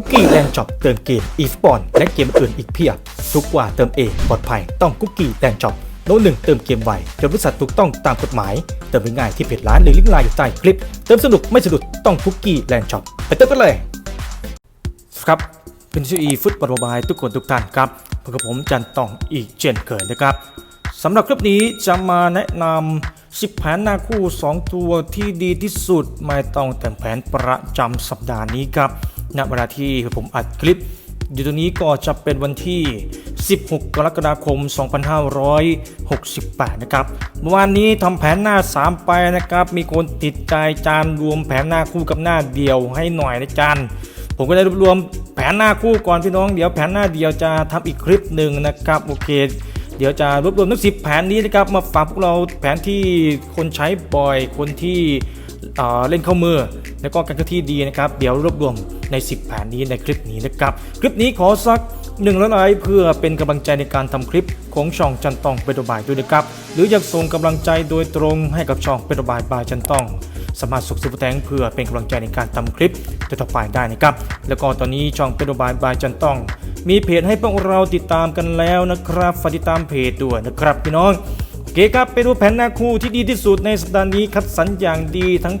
คุกกี้แลนด์ช็อปเติมเกมอีฟบอลและเกมอื่นอีกเพียบ ทุกกว่าเติมเองปลอดภัยต้องคุกกี้แลนด์ช็อปโน้ตหนึ่งเติมเกมไวจนบริษัทถูกต้องตามกฎหมาย เติมง่ายที่เพจร้านหรือลิงก์ไลน์อยู่ใต้คลิป เติมสนุกไม่สะดุดต้องคุกกี้แลนด์ช็อปไปเติมกันเลยครับเป็นซีอีฟุตบอลบายทุกคนทุกท่านครับพบกับผมจันตองอีกเช่นเคยนะครับสำหรับคลิปนี้จะมาแนะนำ10แผนหน้าคู่ 2 ตัวที่ดีที่สุดไม่ต้องแต่งแผนประจำสัปดาห์นี้ครับ ณเวลาที่ผมอัดคลิป อยู่ตรงนี้ก็จะเป็นวันที่ 16 กรกฎาคม 2568 นะครับเมื่อวานนี้ทำแผนหน้า 3 ไปนะครับ มีคนติดใจจานรวมแผนหน้าคู่กับหน้าเดียวให้หน่อยนะจานผมก็ได้รวบรวมแผนหน้าคู่ก่อนพี่น้องเดี๋ยวแผนหน้าเดียวจะทำอีกคลิปหนึ่งนะครับโอเคเดี๋ยวจะรวบรวมทั้งสิบแผนนี้นะครับมาฝากพวกเราแผนที่คนใช้บ่อยคนที่เเล่นเข้ามือ แล้วก็การเคลื่อนที่ดีนะครับ เดี๋ยวรวบรวม ใน 10 แผนนี้ในคลิปนี้นะครับ คลิปนี้ขอสักหนึ่งละไลค์เพื่อเป็นกำลังใจในการทำคลิปของช่องจันตองเป็นตัวบายด้วยนะครับ หรืออยากส่งกำลังใจโดยตรงให้กับช่องเป็นตัวบายบายจันตองสามารถส่งซุปเปอร์แตงเพื่อเป็นกำลังใจในการทำคลิปต่อไปได้นะครับ แล้วก็ตอนนี้ช่องเป็นตัวบายบายจันตอง มีเพจให้พวกเราติดตามกันแล้วนะครับฝากติดตามเพจด้วยนะครับพี่น้องโอเคครับไปดูแผนหน้าคู่ที่ดีที่สุดในสัปดาห์นี้คัดสรรอย่างดีทั้ง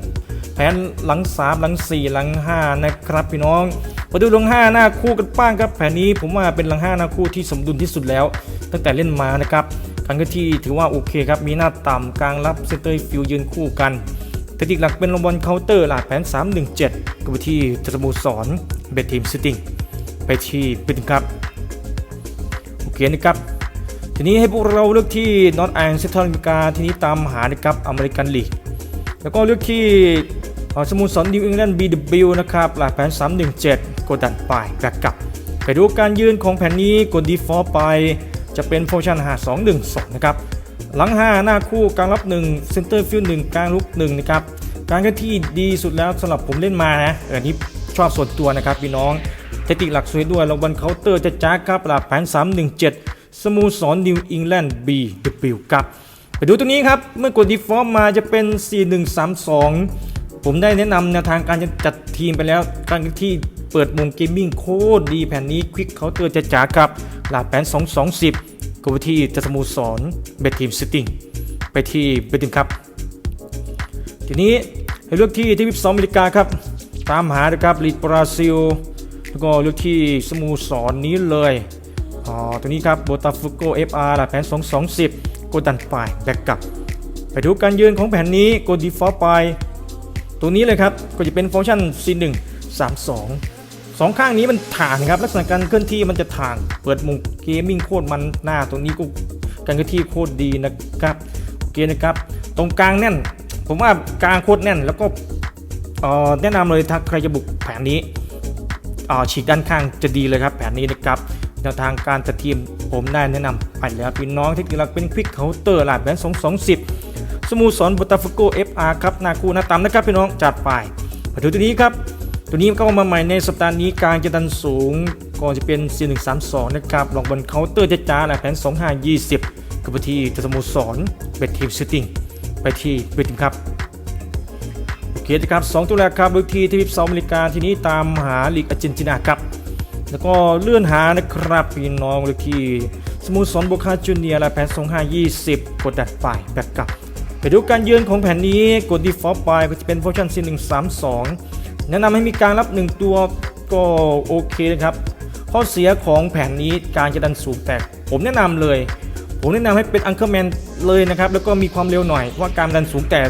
แผนหลัง3หลัง4หลัง5นะครับพี่น้องมาดูหลัง5หน้าคู่กันบ้างครับแผนนี้ผมว่าเป็นหลัง5หน้าคู่ที่สมดุลที่สุดแล้ว ตั้งแต่เล่นมานะครับการเคลื่อนที่ถือว่าโอเคครับมีหน้าต่ำกลางรับเซนเตอร์ฟิลยืนคู่กันเทคนิคหลักเป็นลงบอลเคาน์เตอร์หลักแผน 317กับไปที่สโมสรเบททีมซิตติ้งไปที่เป็นครับโอเคนะครับทีนี้ให้พวกเราเลือกที่นอตแอนเซนทรัลอเมริกาทีนี้ตามหานะครับอเมริกันลีกแล้วก็เลือกที่ สโมุทรสอนนิวอิงแลนด์ BW นะครับหลักแผน 317 กดดันไปแบกกลับ ไปดูการยืนของแผนนี้กด default ไป จะเป็นโฟชั่น5212นะครับหลัง 5 หน้าคู่กลางรับ1เซนเตอร์ฟิลด์1กลางลุก1นะครับการเคลื่อนที่ดีสุดแล้วสำหรับผมเล่นมานะอันนี้ชอบส่วนตัวนะครับพี่น้องเทคนิคหลักสวยด้วยลงบอลเคาน์เตอร์จะจ้าครับหลักแผน 317สโมูสอนนิวอิงแลนด์ B W ครับไปดูตัวนี้ครับ เมื่อกด default มาจะเป็น 4132 ผมได้แนะนำแนวทางการจัดทีมไปแล้ว การที่เปิดมุมเกมมิ่งโคตรดีแผ่นนี้ควิกเคาน์เตอร์จะจ๋าครับหลักแผน 220ก็ไปที่จัสโมูสอนเบททีมซิตติ้งไปที่เบททีมครับ ทีนี้ให้เลือกที่ที่วิบสองอเมริกาครับ ตามหานะครับลีดบราซิล แล้วก็เลือกที่สโมูสรนนี้เลยอ๋อตัวนี้ครับโบตาฟุโก FR หลักแผน 220กดดันไปแบกกลับ ไปดูการยืนของแผ่นนี้กด default ไป ตัวนี้เลยครับก็จะเป็นฟังก์ชัน C1 32สองข้างนี้มันถ่างครับลักษณะการเคลื่อนที่มันจะถ่างเปิดมุมเกมมิ่งโคตรมันหน้าตัวนี้ก็การเคลื่อนที่โคตรดีนะครับโอเคนะครับ ตรงกลางแน่น ผมว่ากลางโคตรแน่น แล้วก็เอ่อแนะนำเลยถ้าใครจะบุกแผนนี้อ่อฉีกด้านข้างจะดีเลยครับ แผนนี้นะครับแนวทางการจัดทีมผมได้แนะนำไปแล้วพี่น้องทคนิคหลักเป็นควิกเคาน์เตอร์หลาดแบน220สองสิบ โมูสอนบตาฟโก FR ครับนาคูนาต่ำนะครับพี่น้องจัดไปมาดูตัวนี้ครับ ตัวนี้เข้ามาใหม่ในสัปดาห์นี้การจะดันสูงก็จะเป็น4132 นะครับลองบนเคาน์เตอร์จ้าๆแหละแผน 2520กับไปที่สโมูสอนเบททีมซิตติ้งไปที่เบททีมครับโอเคนะครับสองตัวแรกครับลูกทีที่สองอเมริกาทีนี้ตามหาลีกอาร์เจนตินาครับแล้วก็เลื่อนหานะครับพี่น้องลูกทีสโมูสอนโบคาจูเนียร์และแผน 2520 กดดัดไปแบกกลับ ไปดูการยืนของแผ่นนี้กด default ไปก็จะเป็น function C132 แนะนำให้มีการรับ 1 ตัวก็โอเคนะครับ ข้อเสียของแผนนี้การจะดันสูงแต่ผมแนะนำเลย ผมแนะนำให้เป็น Anchorman เลยนะครับ แล้วก็มีความเร็วหน่อยเพราะว่าการดันสูงแต่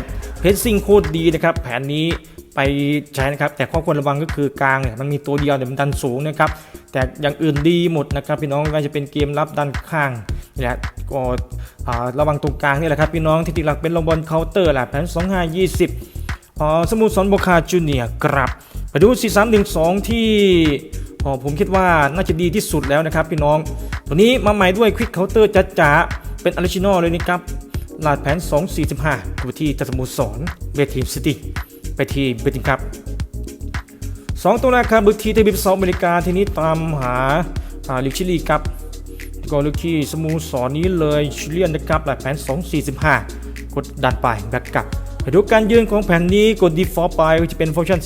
เพจซิ่งโคตรดีนะครับ แผนนี้ไปใช้นะครับ แต่ข้อควรระวังก็คือกลางเนี่ยมันมีตัวเดียวเดี๋ยวมันดันสูงนะครับ แต่อย่างอื่นดีหมดนะครับ พี่น้องไม่ว่าจะเป็นเกมรับดันข้าง นี่แหละก็ระวังตรงกลางนี่แหละครับพี่น้องที่ติดหลักเป็นลงบอลเคาน์เตอร์แหละแผน2520อ๋อสมุทรสอนโบคาจูเนียครับไปดู4312 ที่อ๋อผมคิดว่าน่าจะดีที่สุดแล้วนะครับพี่น้อง ตัวนี้มาใหม่ด้วยควิกเคาน์เตอร์จัดจ๋าเป็นออริจินอลเลยนะครับหลาดแผน 245ดูที่จัสมุทรสอนเบทีมซิตี้ไปที่เบติงครับสองตัวแรกครับลูกที่เทบิบซออเมริกาทีนี้ตามหาอ่าลิชิลีครับ ก็ลูกที่สโมูสรนนี้เลยชิเลียนนะครับหลักแผน 245 กดดันไปแบกกลับไปดูการยืนของแผนนี้กด default ไปจะเป็นฟังก์ชัน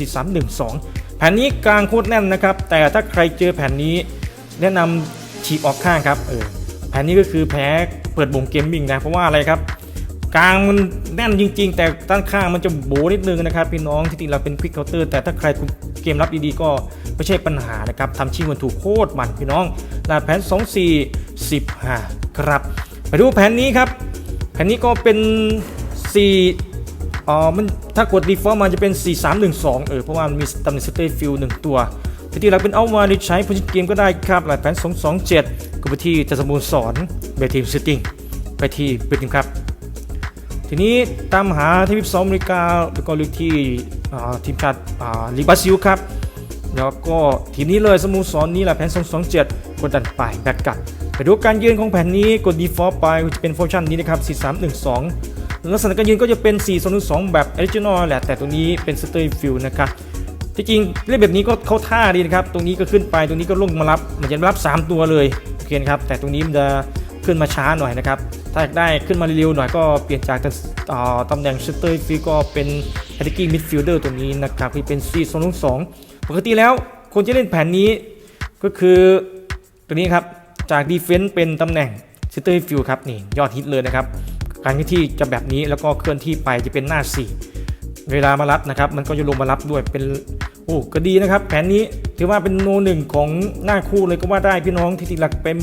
4312 แผ่นนี้กลางโคตรแน่นนะครับ แต่ถ้าใครเจอแผ่นนี้แนะนำฉีกออกข้างครับเออแผ่นนี้ก็คือแพ้เปิดบ่งเกมมิ่งนะ เพราะว่าอะไรครับกลางมันแน่นจริง ๆ แต่ด้านข้างมันจะโบนิดนึงนะครับพี่น้องที่จริงเราเป็นควิกเคาน์เตอร์แต่ถ้าใครเกมรับดีๆก็ไม่ใช่ปัญหานะครับทำชิงมันถูกโคตรมันพี่น้องหลาดแผน 2 4 15 ครับไปดูแผนนี้ครับ แผนนี้ก็เป็น 4อ๋อมันถ้ากด default มาจะเป็น 4 3 1 2 เออเพราะว่ามันมีตำแหน่ง state field 1ตัวที่จริงเราเป็นเอามาใช้พ o ิ i เกมก็ได้ครับหลาดแผน 2 2 7ก็ไปที่จะสมุนสอนเบทีม setting ไปที่เบทีมครับ ทีนี้ตามหาที่วิบซ้อมอเมริกาแล้วก็เลือกที่ทีมชาติอ่าลีบาซิลครับแล้วก็ทีนี้เลยสโมูสรนนี้แหละแผน 227 กดดันไปแบ็กกลับ ไปดูการยืนของแผนนี้กด default ไปจะเป็นฟังก์ชันนี้นะครับ 4312 ลักษณะการยืนก็จะเป็น 4 2 2 แบบ original แหละแต่ตัวนี้เป็น steering field นะครับที่จริงเล่นแบบนี้ก็เข้าท่าดีนะครับ ตรงนี้ก็ขึ้นไป ตรงนี้ก็ลงมารับ มันจะรับ 3 ตัวเลย โอเคนะครับ แต่ตรงนี้มันจะขึ้นมาช้าหน่อยนะครับ ถ้าอยากได้ขึ้นมาเร็วๆหน่อยก็เปลี่ยนจากอ่าตำแหน่ง steering field ก็เป็น attacking midfielder ตัวนี้นะครับที่เป็น4212ปกติแล้วคนจะเล่นแผนนี้ก็คือตัวนี้ครับ จากดีเฟนต์เป็นตำแหน่ง center field ครับนี่ยอดฮิตเลยนะครับ การเคลื่อนที่จะแบบนี้แล้วก็เคลื่อนที่ไปจะเป็นหน้า 4 เวลามารับนะครับ มันก็จะลงมารับด้วยเป็นโอ้ก็ดีนะครับ แผนนี้ถือว่าเป็นโนหนึ่งของหน้าคู่เลยก็ว่าได้พี่น้องที่ติดหลักเป็น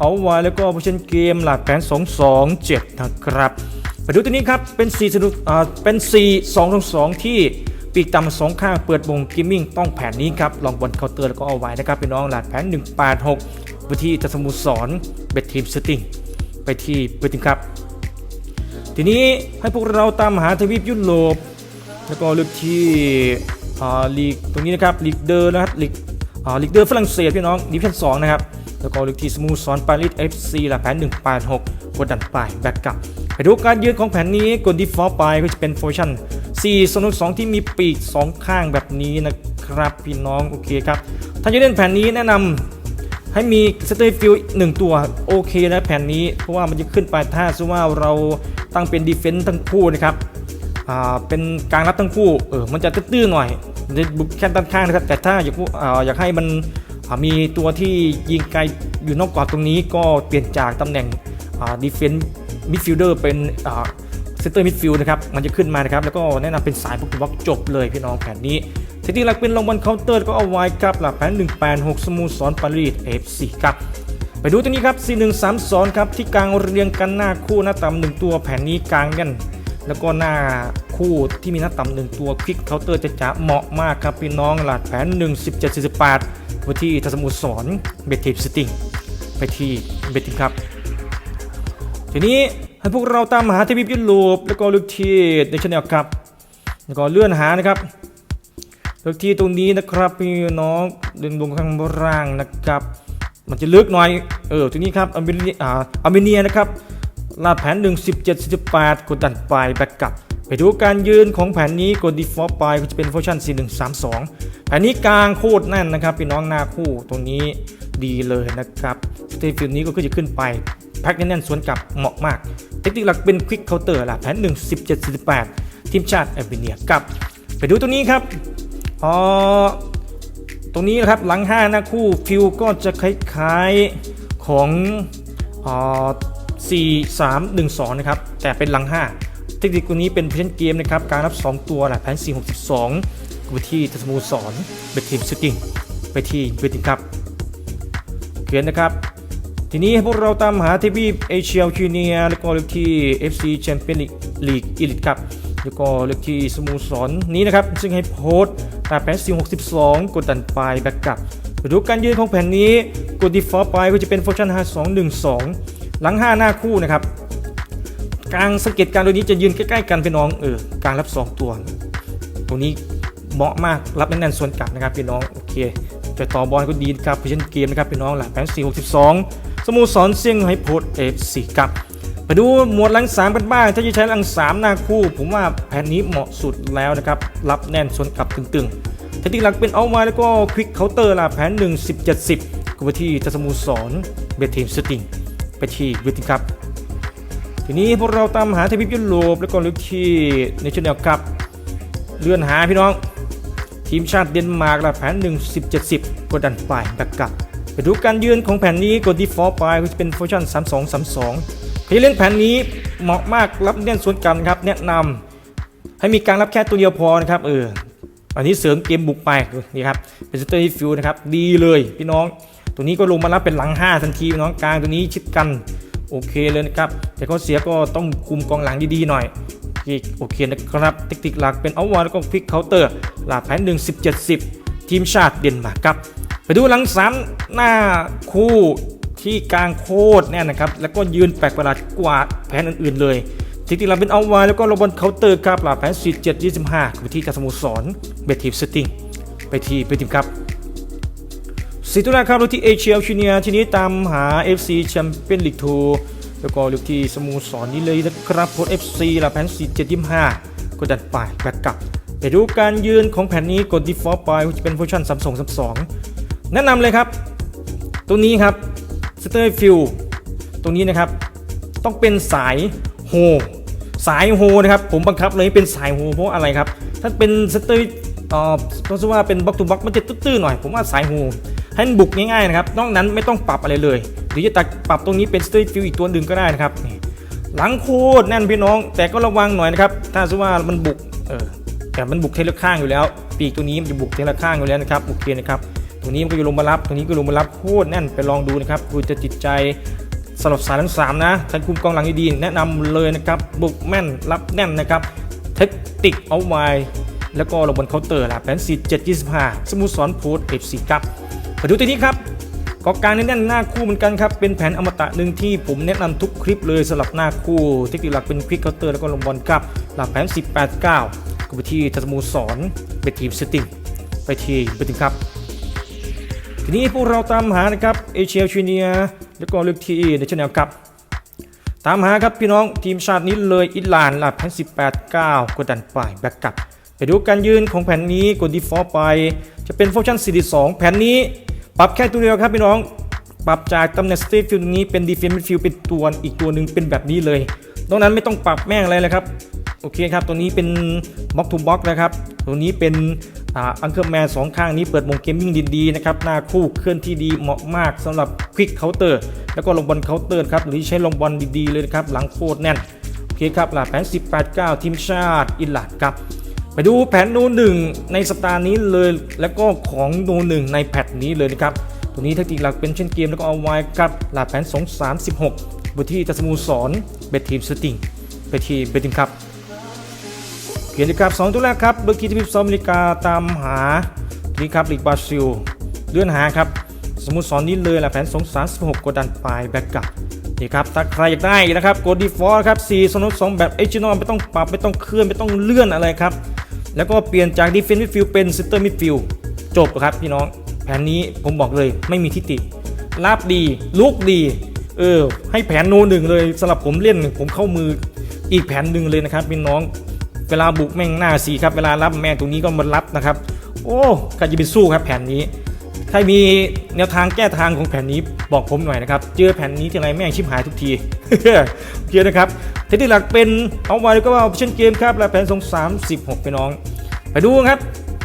เอาไว้แล้วก็ผู้เชนเกมหลักแผน 2 2 7 นะครับไปดูตัวนี้ครับ เป็น4สนุกอ่าเป็น4 2 2 2 ที่ปีกต่ำสองข้างเปิดวงกิมมิ่งต้องแผนนี้ครับ ลองบนเคาน์เตอร์แล้วก็เอาไว้นะครับพี่น้องหลัดแผน 186 ไปที่จะสมุทรสอนเบททีมสติ้งไปที่เบททีมครับ ทีนี้ให้พวกเราตามหาทวีปยุโรปแล้วก็เลือกที่อ่าลีกตรงนี้นะครับลีกเดอร์นะครับลีกอ่าลีกเดอร์ฝรั่งเศสพี่น้องดิวิชั่น2นะครับแล้วก็เลือกที่สมูสรปารีส FC หลักแผน186กดดันไปแบ็กกลับไปดูการยืนของแผนนี้กด default ไปก็จะเป็นโฟชั่น4สนุก2ที่มีปีก 2 ข้างแบบนี้นะครับพี่น้องโอเคครับถ้าจะเล่นแผนนี้แนะนำ ให้มีสเตอร์ฟิลหนึ่งตัวโอเคนะแผ่นนี้ เพราะว่ามันจะขึ้นไปถ้าสมมติว่าเราตั้งเป็นดีเฟนต์ทั้งคู่นะครับอ่าเป็นกลางรับทั้งคู่เออมันจะตื้อๆหน่อยจะบุกแค่ด้านข้างนะครับแต่ถ้าอยากอ่าอยากให้มันมีตัวที่ยิงไกลอยู่นอกกรอบตรงนี้ก็เปลี่ยนจากตำแหน่งดีเฟนต์มิดฟิลเดอร์เป็นเซนเตอร์มิดฟิลด์นะครับ มันจะขึ้นมานะครับ แล้วก็แนะนำเป็นสายพวกบล็อกจบเลยพี่น้องแผนนี้ เซตติ้งหลักเป็นลงบอลเคาน์เตอร์ก็เอาไว้ครับหลักแผน186 สโมูสรปารีส FC ครับไปดูตัวนี้ครับ 4132 ครับ ที่กลางเรียงกันหน้าคู่หน้าต่ำหนึ่งตัวแผ่นนี้กลางกัน แล้วก็หน้าคู่ที่มีหน้าต่ำหนึ่งตัวควิกเคาน์เตอร์จะจะเหมาะมากครับพี่น้องหลักแผน1748ไปที่ทัสมุทรสอนเบทีมสติงไปที่เบทีมครับ ทีนี้ให้พวกเราตามหาทวีปยุโรปแล้วก็ลือกที่ในชแนลครับแล้วก็เลื่อนหานะครับ เลือกที่ตรงนี้นะครับพี่น้องดึงลงข้างล่างนะครับ มันจะลึกหน่อย เออตรงนี้ครับอาร์เมเนียอาร์เมเนียนะครับลาดแผน 1 17 18 กดดันไปแบ็กกลับ ไปดูการยืนของแผนนี้กด default ไปก็จะเป็นฟังก์ชัน4132 แผนนี้กลางโคตรแน่นนะครับพี่น้องหน้าคู่ตรงนี้ดีเลยนะครับสเตฟิลนี้ก็คือจะขึ้นไปแพ็คแน่นๆสวนกลับเหมาะมาก เทคนิคหลักเป็นควิกเคาน์เตอร์ละแผน 1 17 18 ทีมชาติอาร์เมเนียกับ ไปดูตัวนี้ครับ อ๋อตรงนี้นะครับหลัง5หน้าคู่ฟิลก็จะคล้ายๆของอ๋อ4 3 1 2 นะครับ แต่เป็นหลัง 5 เทคนิคตัวนี้เป็นเพนเกมนะครับ การรับ 2 ตัวแหละแผน 4 6 2ไปที่ทัสมูสอนไปทีมสติ้งไปที่เวทีครับเขียนนะครับ ทีนี้ให้พวกเราตามหาทีวีเอเชียคิวเนียแล้วก็เลือกที่ FC Champions League Elite ครับแล้วก็เลือกที่สโมูสรนี้นะครับ ซึ่งให้โพสต์ ตามแผน462 กดดันไปแบ็กกลับดูการยืนของแผนนี้กด default ไปก็จะเป็นฟังก์ชัน5212 หลัง 5 หน้าคู่นะครับกลางสังเกตการตัวนี้จะยืนใกล้ๆกันพี่น้องเออกลางรับ 2 ตัว ตรงนี้เหมาะมากรับแน่นๆส่วนกลับนะครับพี่น้องโอเคจะต่อบอลก็ดีนะครับเพชนเกมนะครับพี่น้องหลังแผน462 สโมูสรเซี่ยงไฮ้โพสต์ F4 ครับ ไปดูหมวดหลัง3กันบ้างถ้าจะใช้หลัง3หน้าคู่ ผมว่าแผนนี้เหมาะสุดแล้วนะครับ รับแน่นส่วนกลับตึงๆเทคนิคหลักเป็นเอาไว้แล้วก็ควิกเคาน์เตอร์ล่ะแผน 1 10 70ก็ไปที่ทัสมูสอนเบทีมสติงไปที่เวทีครับ ทีนี้พวกเราตามหาทวีปยุโรปแล้วก็ลึกที่ในชแนลครับ เลื่อนหาพี่น้อง ทีมชาติเดนมาร์กละแผน 1 10 70กดดันไปแบกกลับไปดูการยืนของแผนนี้กดดีฟอลไปก็จะเป็นโฟชั่น 3 2 3 2ที่เล่นแผนนี้เหมาะมากรับเล่นสวนกันครับ แนะนำให้มีการรับแค่ตัวเดียวพอนะครับเอออันนี้เสริมเกมบุกไปนี่ครับเป็นสเตอร์ฟิวนะครับดีเลยพี่น้อง ตัวนี้ก็ลงมารับเป็นหลัง 5 ทันทีพี่น้องกลางตัวนี้ชิดกันโอเคเลยนะครับ แต่ข้อเสียก็ต้องคุมกองหลังดีๆหน่อยโอเคนะครับเทคนิคหลักเป็นเอาวาแล้วก็พลิกเคาน์เตอร์หลักแผน1 10 70ทีมชาติเดนมาร์กครับ ไปดูหลังสามหน้าคู่ ที่กลางโคตรเนี่ยนะครับ แล้วก็ยืนแปลกประหลาดกว่าแผนอื่นๆเลยทคนิลักเป็นเอาไวาแล้วก็ระบนเคาน์เตอร์ครับหลักแผน4 7 25ไปที่จากสโมสรเบทีฟสติงไปที่ไปทีมครับสิตุลาครับลูกที่เอเชียชูเนียทีนี้ตามหา FC แชมเปี้ยนลีกทูแล้วก็ลูกที่สโมูสรนี้เลยนะครับโพส FC ละแผน4 7 25กดดันไปแบกกลับ ไปดูการยืนของแผ่นนี้กด default ไปจะเป็นโพชั่น3 2 3 2แนะนำเลยครับ ตัวนี้ครับ สเตอร์ฟิลตรงนี้นะครับ ต้องเป็นสายโฮสายโฮนะครับ ผมบังคับเลยเป็นสายโฮเพราะอะไรครับ ถ้าเป็นสเตอร์เอ่อต้องว่าเป็นบล็อกทูบล็อกมันจะตื้อๆหน่อย ผมว่าสายโฮให้มันบุกง่ายๆนะครับ นอกนั้นไม่ต้องปรับอะไรเลย หรือจะตัดปรับตรงนี้เป็นสเตอร์ฟิลอีกตัวหนึ่งก็ได้นะครับนี่หลังโคตรแน่นพี่น้อง แต่ก็ระวังหน่อยนะครับ ถ้าสมมติว่ามันบุกเออแต่มันบุกเทละข้างอยู่แล้ว ปีกตัวนี้มันจะบุกเทละข้างอยู่แล้วนะครับ โอเคนะครับ ตรงนี้มันก็จะลงมารับ ตรงนี้ก็ลงมารับโคตรแน่นไปลองดูนะครับคุณจะจิตใจสลับสายทั้งสามนะท่านคุมกองหลังดีๆแนะนำเลยนะครับบุกแม่นรับแน่นนะครับ เทคติกเอาไว้แล้วก็ระบนเคาน์เตอร์ละแผน4 7 25สโมุทรสรโพสเอฟซีครับมาดูตัวนี้ครับกองกลางแน่นหน้าคู่เหมือนกันครับ เป็นแผนอมตะหนึ่งที่ผมแนะนำทุกคลิปเลยสำหรับหน้าคู่ เทคนิคหลักเป็นควิกเคาน์เตอร์แล้วก็ลงบอลครับหลักแผน 18 9ก็ไปที่ทัศมูสอนเป็นทีมสติงไปที่ไปถึงครับ ทีนี้พวกเราตามหานะครับเอเชียชูเนียแล้วก็เลือกที่ในชแนลครับ ตามหาครับพี่น้องทีมชาตินี้เลยอิหร่านหลับแผ่น18 9 กดดันไปแบ็กกลับ ไปดูการยืนของแผ่นนี้กดดีฟอลไป จะเป็นฟังก์ชัน42 แผ่นนี้ ปรับแค่ตัวเดียวครับพี่น้อง ปรับจากตำแหน่งสเตฟฟิลนี้เป็นดีเฟนซ์ฟิลเป็นตัวอีกตัวหนึ่งเป็นแบบนี้เลยตรงนั้นไม่ต้องปรับแม่งอะไรเลยครับโอเคครับตัวนี้เป็นบล็อกทูบล็อกนะครับตัวนี้เป็น อังเคิลแมนสองข้างนี้เปิดวงเกมมิ่งดีๆนะครับหน้าคู่เคลื่อนที่ดีเหมาะมากสำหรับควิกเคาน์เตอร์แล้วก็ลงบอลเคาน์เตอร์ครับหรือใช้ลงบอลดีๆเลยนะครับหลังโคตรแน่นโอเคครับหลักแผน 18 9 ทีมชาติอิหร่านครับไปดูแผนโนหนึ่งในสัปดาห์นี้เลยแล้วก็ของโนหนึ่งในแพทนี้เลยนะครับตัวนี้แทคติกหลักเป็นเช่นเกมแล้วก็เอาไว้ครับหลักแผน 2 3 16บทที่จัสมูสอนเบททีมสติงไปทีมเบททีมครับ เขียนนะครับสองตัวแรกครับเบอร์คีที่12อเมริกาตามหานี่ครับลีกบราซิลเลื่อนหาครับ สมุดสอนนี้เลยแหละแผน2 3 16กดดันปลายแบ็กกับนี่ครับถ้าใครอยากได้นะครับกดดีฟอลครับ4สนุด2แบบเอจินอลไม่ต้องปรับไม่ต้องเคลื่อนไม่ต้องเลื่อนอะไรครับ แล้วก็เปลี่ยนจากดีเฟนซ์มิดฟิลเป็นซิสเตอร์มิดฟิลจบครับพี่น้องแผนนี้ผมบอกเลยไม่มีทิฏฐิรับดีลุกดีเออให้แผนโนหนึ่งเลยสำหรับผมเล่นผมเข้ามืออีกแผนหนึ่งเลยนะครับพี่น้อง วลาบุกแม่งหน้าสีครับ เวลารับแม่งตรงนี้ก็มารับนะครับ โอ้ใครจะไปสู้ครับแผนนี้ ใครมีแนวทางแก้ทางของแผนนี้บอกผมหน่อยนะครับ เจอแผนนี้ทีไรแม่งชิบหายทุกทีโอเคนะครับเทคนิคหลักเป็นเอาไว้ก็ว่าเช่นเกมครับและแผนสองสามสิบหกไปน้อง ไปดูครับ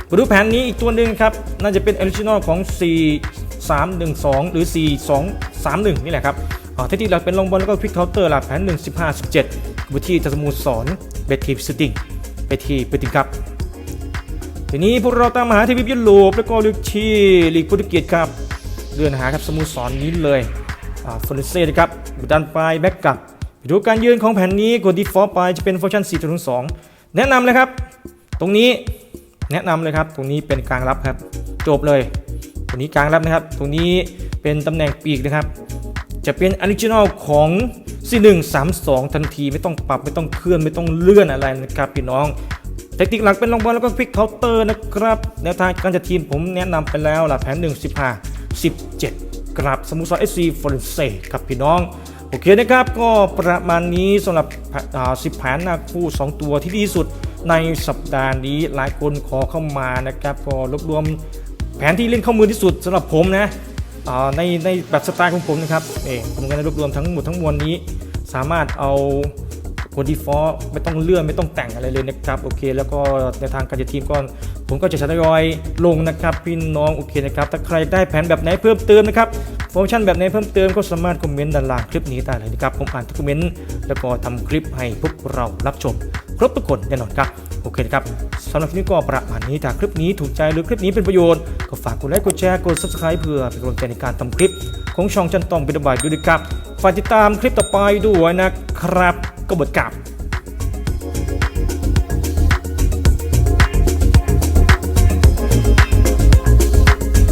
ไปดูแผนนี้อีกตัวหนึ่งครับ น่าจะเป็นออริจินอลของ 4 3 1 2 หรือ 4 2 3 1 นี่แหละครับเทคนิคหลักเป็นลงบอลแล้วก็ควิกเคาน์เตอร์หลักแผน 1 15 17วิธีจะสมูสอนเบทีฟสติง ไปที่ไปติงครับ ทีนี้พวกเราตามหาทีวียุโรปแล้วก็ลีกที่ลีกโปรตุเกสครับเลื่อนหาครับสโมุสรนนี้เลยฟอร์เนเซ่นะครับดันไปแบ็กกลับไปดูการยืนของแผ่นนี้กดดีฟอลไปจะเป็นฟังก์ชัน4 2แนะนำเลยครับ ตรงนี้แนะนำเลยครับ ตรงนี้เป็นกลางรับครับ จบเลยตรงนี้กลางรับนะครับ ตรงนี้เป็นตำแหน่งปีกนะครับ จะเป็นออริจินอลของ C132 ทันทีไม่ต้องปรับไม่ต้องเคลื่อนไม่ต้องเลื่อนอะไรนะครับพี่น้องเทคนิคหลักเป็นลองบอลแล้วก็พลิกเคาน์เตอร์นะครับแนวทางการจัดทีมผมแนะนำไปแล้วล่ะแผน 1 15 17 กราบสมุทรสาครเอฟซีฟอร์เซครับพี่น้อง โอเคนะครับ ก็ประมาณนี้สำหรับอ่า10แผนหน้าคู่ 2 ตัวที่ดีที่สุดในสัปดาห์นี้หลายคนขอเข้ามานะครับ ก็รวบรวมแผนที่เล่นเข้ามือที่สุดสำหรับผมนะ ในในแบบสไตล์ของผมนะครับเองผมก็ได้รวบรวมทั้งหมดทั้งมวลนี้ สามารถเอาคนที่ฟอไม่ต้องเลื่อนไม่ต้องแต่งอะไรเลยนะครับโอเค แล้วก็ในทางการจัดทีมก็ผมก็จะทยอยลงนะครับพี่น้องโอเคนะครับถ้าใครได้แผนแบบไหนเพิ่มเติมนะครับฟังก์ชันแบบไหนเพิ่มเติมก็สามารถคอมเมนต์ด้านล่างคลิปนี้ได้เลยนะครับผมอ่านทุกคอมเมนต์แล้วก็ทำคลิปให้พวกเรารับชม ครบทุกคนแน่นอนครับโอเคนะครับสำหรับคลิปนี้ก็ประมาณนี้ถ้าคลิปนี้ถูกใจหรือคลิปนี้เป็นประโยชน์ก็ฝากกดไลค์กดแชร์กด subscribe เพื่อเป็นกำลังใจในการทำคลิป ของช่องจันตองเป็นบายด้วยนะครับฝากติดตามคลิปต่อไปด้วยนะครับกบฏกับ